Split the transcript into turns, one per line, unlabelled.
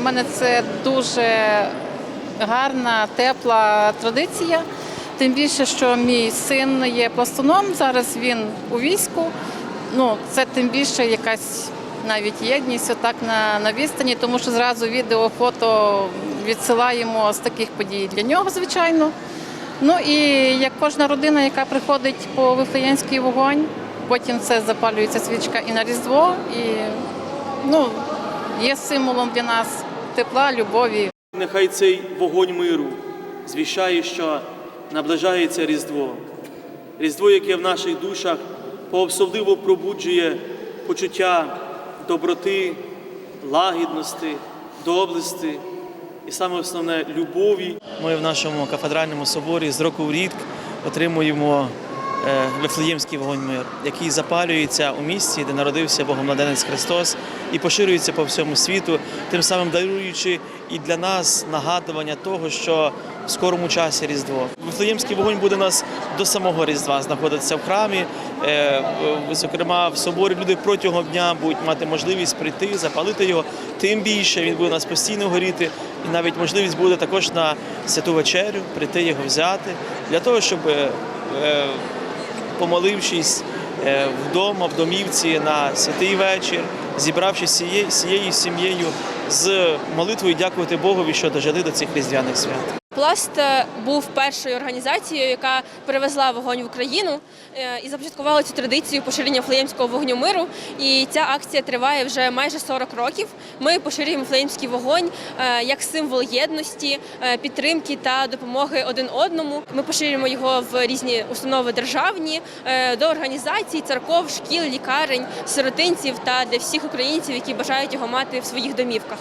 мене це дуже гарна, тепла традиція. Тим більше, що мій син є пластуном, зараз він у війську. Ну, це тим більше якась навіть єдність отак на, на відстані, тому що зразу відео, фото відсилаємо з таких подій для нього, звичайно. Ну і як кожна родина, яка приходить по вифлеємський вогонь, потім це запалюється свічка і на Різдво, і ну, є символом для нас тепла, любові.
Нехай цей вогонь миру звіщає, що наближається Різдво. Різдво, яке в наших душах пообсобливо пробуджує почуття доброти, лагідності, доблесті і саме основне любові. Ми в нашому кафедральному соборі з року в рік отримуємо Вифлеємський вогонь мир, який запалюється у місці, де народився Богомладенець Христос, і поширюється по всьому світу, тим самим даруючи і для нас нагадування того, що в скорому часі Різдво. Вифлеємський вогонь буде нас до самого Різдва знаходитися в храмі. Е, Зокрема, в соборі люди протягом дня будуть мати можливість прийти, запалити його. Тим більше він буде у нас постійно горіти, і навіть можливість буде також на святу вечерю прийти його взяти для того, щоб е, е, помолившись е, вдома, в домівці на святий вечір, зібравшись з цією сім'єю з молитвою, дякувати Богові, що дожили до цих різдвяних свят.
Пласт е, був першою організацією, яка привезла вогонь в Україну е, і започаткувала цю традицію поширення флеємського вогню миру. І ця акція триває вже майже 40 років. Ми поширюємо флеємський вогонь е, як символ єдності, підтримки та допомоги один одному. Ми поширюємо його в різні установи державні до організацій, церков, шкіл, лікарень, сиротинців та для всіх українців, які бажають його мати в своїх домівках.